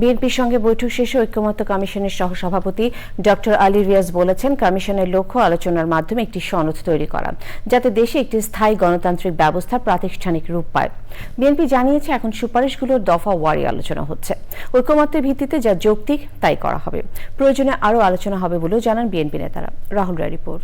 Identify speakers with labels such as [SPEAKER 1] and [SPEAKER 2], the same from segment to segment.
[SPEAKER 1] বিএনপির সঙ্গে বৈঠক শেষে ঐক্যমত্য কমিশনের সহসভাপতি ডক্টর আলী রিয়াজ বলেছেন, কমিশনের লক্ষ্য আলোচনার মাধ্যমে একটি সনদ তৈরি করা, যাতে দেশে একটি স্থায়ী গণতান্ত্রিক ব্যবস্থা প্রাতিষ্ঠানিক রূপ পায়। বিএনপি জানিয়েছে, এখন সুপারিশগুলোর দফা ওয়ারি আলোচনা হচ্ছে। ঐক্যমত্যের ভিত্তিতে যা যৌক্তিক, তাই করা হবে। প্রয়োজনে আরও আলোচনা হবে বলেও জানান বিএনপি নেতারা। রাহুল রায় রিপোর্ট।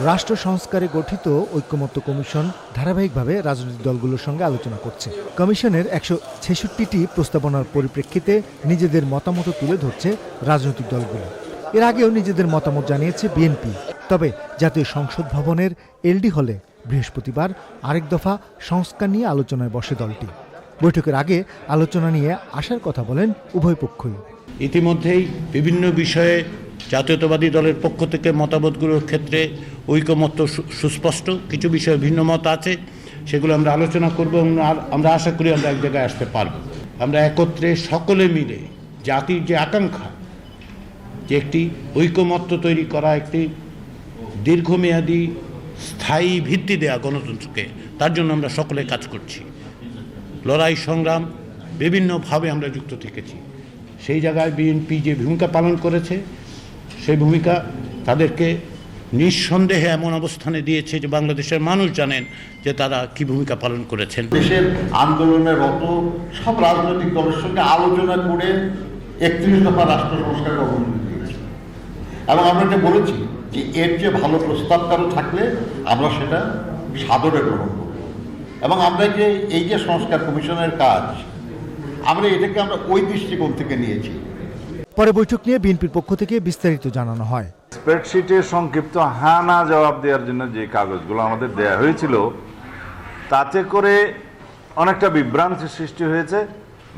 [SPEAKER 2] রাষ্ট্র সংস্কারে গঠিত ঐক্যমত্য কমিশন ধারাবাহিকভাবে রাজনৈতিক দলগুলোর সঙ্গে আলোচনা করছে। কমিশনের একশো ছেষট্টিটি প্রস্তাবনার পরিপ্রেক্ষিতে নিজেদের মতামত তুলে ধরছে রাজনৈতিক দলগুলো। এর আগেও নিজেদের মতামত জানিয়েছে বিএনপি। তবে জাতীয় সংসদ ভবনের এলডি হলে বৃহস্পতিবার আরেক দফা সংস্কার নিয়ে আলোচনায় বসে দলটি। বৈঠকের আগে আলোচনা নিয়ে আসার কথা বলেন উভয় পক্ষই।
[SPEAKER 3] ইতিমধ্যেই বিভিন্ন বিষয়ে জাতীয়তাবাদী দলের পক্ষ থেকে মতামতগুলোর ক্ষেত্রে ঐকমত্য সুস্পষ্ট। কিছু বিষয়ে ভিন্ন মত আছে, সেগুলো আমরা আলোচনা করব এবং আমরা আশা করি আমরা এক জায়গায় আসতে পারব। আমরা একত্রে সকলে মিলে জাতির যে আকাঙ্ক্ষা, যে একটি ঐকমত্য তৈরি করা, একটি দীর্ঘমেয়াদী স্থায়ী ভিত্তি দেয়া গণতন্ত্রকে, তার জন্য আমরা সকলে কাজ করছি। লড়াই সংগ্রাম বিভিন্নভাবে আমরা যুক্ত থেকেছি। সেই জায়গায় বিএনপি যে ভূমিকা পালন করেছে সেই ভূমিকা তাদেরকে নিঃসন্দেহে এমন অবস্থানে দিয়েছে যে বাংলাদেশের মানুষ জানেন যে তারা কি ভূমিকা পালন করেছেন।
[SPEAKER 4] দেশের আন্দোলনের রত সব রাজনৈতিক দলের সঙ্গে আলোচনা করে একত্রিশ দফা রাষ্ট্র সংস্কারের অনুমতি দিয়েছি। এবং আমরা এটা বলেছি যে এর যে ভালো প্রস্তাব কারও থাকলে আমরা সেটা সাদরে গ্রহণ করব। এবং আমরা যে, এই যে সংস্কার কমিশনের কাজ, আমরা এটাকে আমরা ওই দৃষ্টিকোণ থেকে নিয়েছি।
[SPEAKER 2] পরে বৈঠক নিয়ে বিএনপির পক্ষ থেকে বিস্তারিত জানানো হয়।
[SPEAKER 5] স্প্রেডশিটে সংক্ষিপ্ত হ্যাঁ না জবাব দেওয়ার জন্য যে কাগজগুলো আমাদের দেয়া হয়েছিল, তাতে করে অনেকটা বিভ্রান্তি সৃষ্টি হয়েছে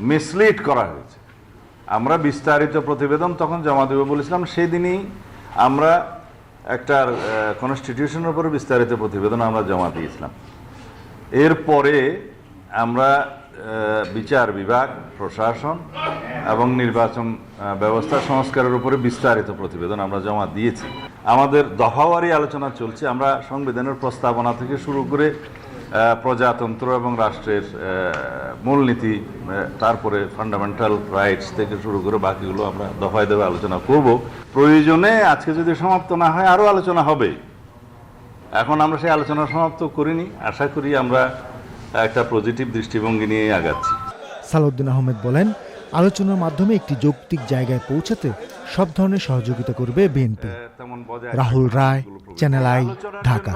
[SPEAKER 5] মিসলিড করা হয়েছে। আমরা বিস্তারিত প্রতিবেদন তখন জমা দেবো বলেছিলাম, সেদিনই আমরা একটা কনস্টিটিউশনের উপরে বিস্তারিত প্রতিবেদন আমরা জমা দিয়েছিলাম। এরপরে আমরা বিচার বিভাগ, প্রশাসন এবং নির্বাচন ব্যবস্থা সংস্কারের উপরে বিস্তারিত প্রতিবেদন আমরা জমা দিয়েছি। আমাদের দফাওয়ারি আলোচনা চলছে। আমরা সংবিধানের প্রস্তাবনা থেকে শুরু করে প্রজাতন্ত্র এবং রাষ্ট্রের মূলনীতি তারপরে ফান্ডামেন্টাল রাইটস থেকে শুরু করে বাকিগুলো আমরা দফায় দেবে আলোচনা করব। প্রয়োজনে আজকে যদি সমাপ্ত না হয়, আরও আলোচনা হবে। এখন আমরা সেই আলোচনা সমাপ্ত করিনি। আশা করি আমরা একটা পজিটিভ দৃষ্টিভঙ্গি নিয়ে আগাচ্ছি।
[SPEAKER 2] সালাউদ্দিন আহমেদ বলেন আলোচনার মাধ্যমে একটি যৌক্তিক জায়গায় পৌঁছাতে সব ধরনের সহযোগিতা করবে BNP. Rahul Roy, channel I, Dhaka.